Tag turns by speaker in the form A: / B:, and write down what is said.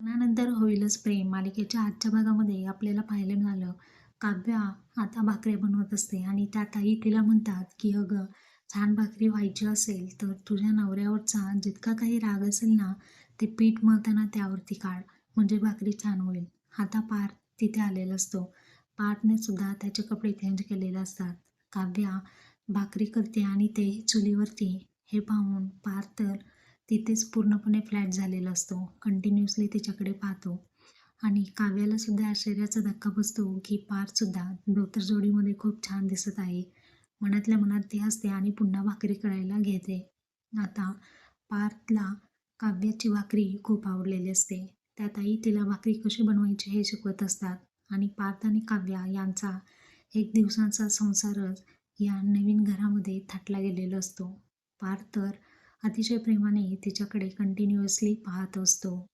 A: लग्नानंतर होईलच प्रेम. मालिकेच्या आजच्या भागामध्ये आपल्याला पाहायला मिळालं काव्या आता भाकऱ्या बनवत असते आणि त्यात आई तिला म्हणतात की अगं छान भाकरी व्हायची असेल तर तुझ्या नवऱ्यावरचा जितका काही राग असेल ना ते पीठ मळताना त्यावरती काढ म्हणजे भाकरी छान होईल. आता पार्थ तिथे आलेला असतो. पार्थने सुद्धा त्याचे कपडे चेंज केलेले असतात. काव्या भाकरी करते आणि ते चुलीवरती हे पाहून पार्थ तर तिथेच पूर्णपणे फ्लॅट झालेला असतो. कंटिन्युअसली तिच्याकडे पाहतो. आणि काव्याला सुद्धा आश्चर्याचा धक्का बसतो की पार्थसुद्धा धोतर जोडीमध्ये खूप छान दिसत आहे. मनातल्या मनात ती हसते आणि पुन्हा भाकरी करायला घेते. आता पार्थला काव्याची भाकरी खूप आवडलेली असते. त्यात आई तिला भाकरी कशी बनवायची हे शिकवत असतात. आणि पार्थ आणि काव्या यांचा एक दिवसांचा संसारच या नवीन घरामध्ये थाटला गेलेला असतो. पार्थ तर अतिशय प्रेमाने तिच्याकडे कंटिन्युअसली पाहत असतो.